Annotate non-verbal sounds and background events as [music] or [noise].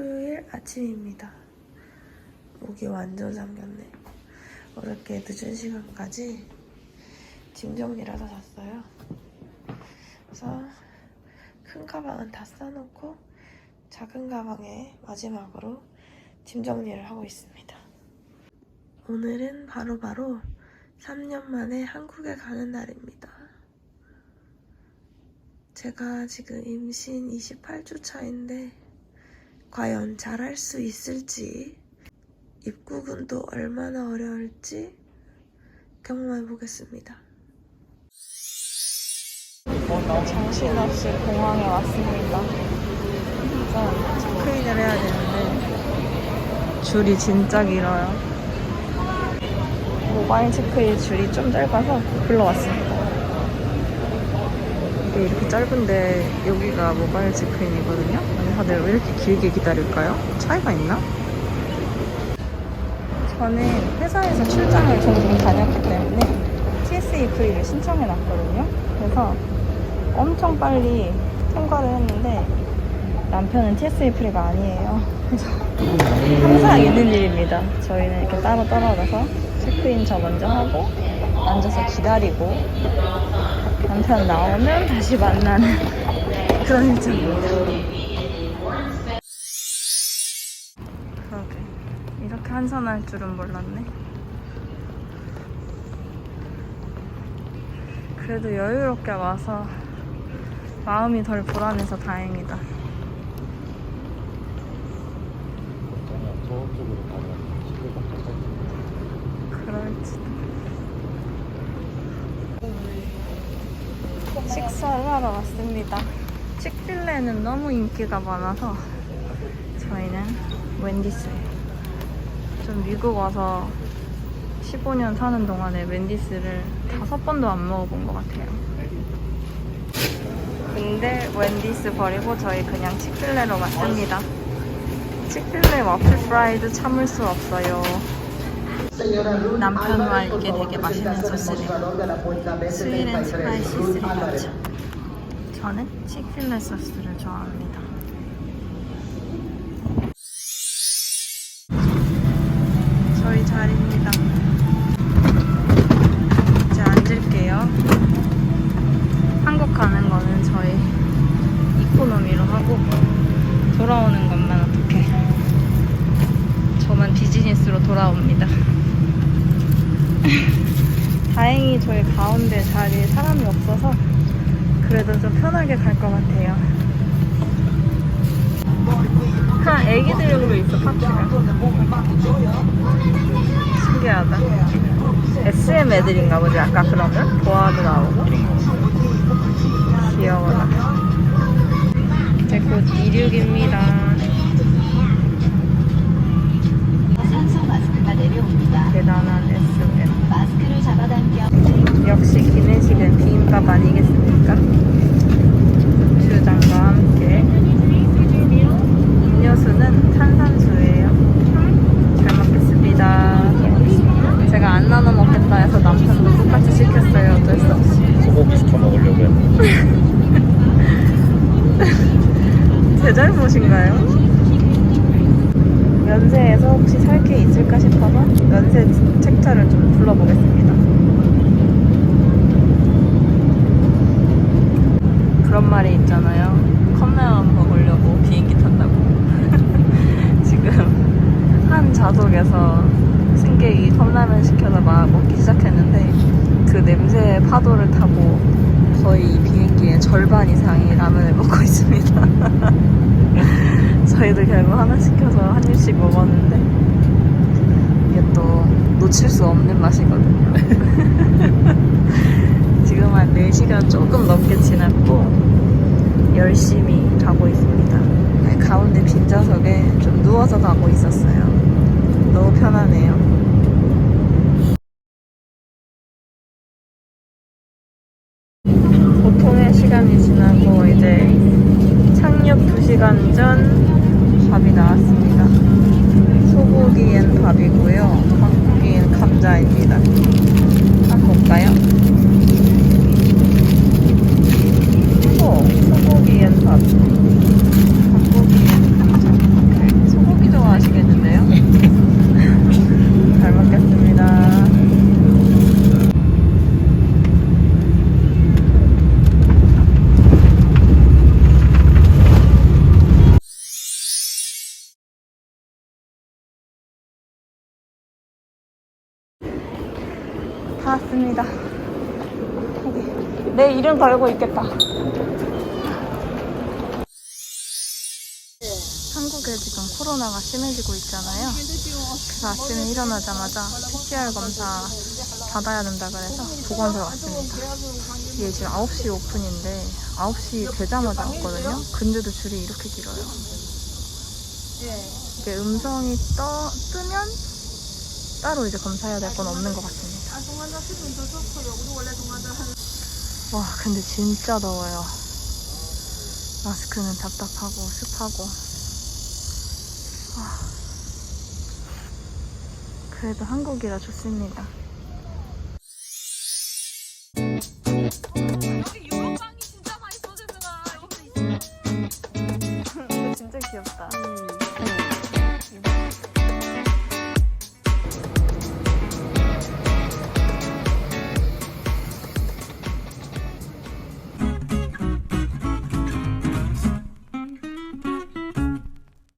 일요일 아침입니다. 목이 완전 잠겼네. 어렵게 늦은 시간까지 짐 하다 잤어요. 그래서 큰 가방은 다 싸놓고 작은 가방에 마지막으로 짐 정리를 하고 있습니다. 오늘은 바로바로 3년 만에 한국에 가는 날입니다. 제가 지금 임신 28주 차인데 과연 잘할 수 있을지 입국은 또 얼마나 어려울지 경험해 보겠습니다. 정신없이 공항에 왔습니다. 일단 체크인을 해야 되는데 줄이 진짜 길어요. 모바일 체크인 줄이 좀 짧아서 불러왔습니다. 이게 이렇게 짧은데 여기가 모바일 체크인이거든요. 아니 다들 왜 이렇게 길게 기다릴까요? 차이가 있나? 저는 회사에서 출장을 종종 다녔기 때문에 TSA 프리를 신청해 놨거든요. 그래서 엄청 빨리 통과를 했는데 남편은 TSA 프리가 아니에요. 그래서 항상 있는 일입니다. 저희는 이렇게 따로 떨어져서 체크인 저 먼저 하고 앉아서 기다리고 남편 나오면 다시 만나는 [laughs] 그런 일정입니다. 그러게 이렇게 한산할 줄은 몰랐네. 그래도 여유롭게 와서 마음이 덜 불안해서 다행이다. 그럴지도. 식사를 하러 왔습니다. 칙필레는 너무 인기가 많아서 저희는 웬디스예요. 좀 미국 와서 15년 사는 동안에 웬디스를 다섯 번도 안 먹어본 것 같아요. 근데 웬디스 버리고 저희 그냥 칙필레로 왔습니다. 칙필레 와플 프라이드 참을 수 없어요. 남편과 이게 되게 맛있는 소스래요. 스위렌 스파이시 스리라차. 저는 치킨레 소스를 좋아합니다. 저희 자리입니다. 이제 앉을게요. 한국 가는 거는 저희 이코노미로 하고 돌아오는 것만 어떻게 저만 비즈니스로 돌아옵니다. [laughs] 다행히 저희 가운데 자리에 사람이 없어서 그래도 좀 편하게 갈 것 같아요. 그냥 애기들용으로 있어, 파티가. 신기하다. SM 애들인가 보지, 아까 그러면? 보아도 나오고. 귀여워라. 이제 곧 이륙입니다. 대단한 SM. 마스크를 잡아당겨 역시 기내식은 비빔밥 아니겠습니까? 주장과 함께 음료수는 탄산수예요. 잘 먹겠습니다. 제가 안 나눠 먹겠다 해서 남편도 똑같이 시켰어요. 어쩔 수 없이. 소고기 시켜 먹으려고요. 제 잘못인가요? 연세에서 혹시 살 게 있을까 싶어서 연세 책자를 좀 불러보겠습니다. 그런 말이 있잖아요. 컵라면 먹으려고 비행기 탄다고. [laughs] 지금 한 좌석에서 승객이 컵라면 시켜서 막 먹기 시작했는데 그 냄새의 파도를 타고 거의 이 비행기의 절반 이상이 라면을 먹고 있습니다. [laughs] 저희도 결국 하나 시켜서 한 입씩 먹었는데 이게 또 놓칠 수 없는 맛이거든요. [laughs] 지금 한 4시간 조금 넘게 지났고 열심히 가고 있습니다. 네, 가운데 빈 좌석에 좀 누워서 가고 있었어요. 너무 편하네요. 보통의 시간이 지나고 이제 착륙 2시간 전 밥이 나왔습니다. 소고기엔 밥이고요. 한국인 감자입니다. 한번 볼까요? 왔습니다. 내 이름 걸고 있겠다. 한국에 지금 코로나가 심해지고 있잖아요. 그래서 아침에 일어나자마자 PCR 검사 받아야 된다 그래서 보건소 왔습니다. 이게 지금 9시 오픈인데 9시 되자마자 왔거든요. 근데도 줄이 이렇게 길어요. 이게 음성이 떠, 뜨면 따로 이제 검사해야 될 건 없는 것 같습니다. 와, 근데 진짜 더워요. 마스크는 답답하고 습하고. 아, 그래도 한국이라 좋습니다.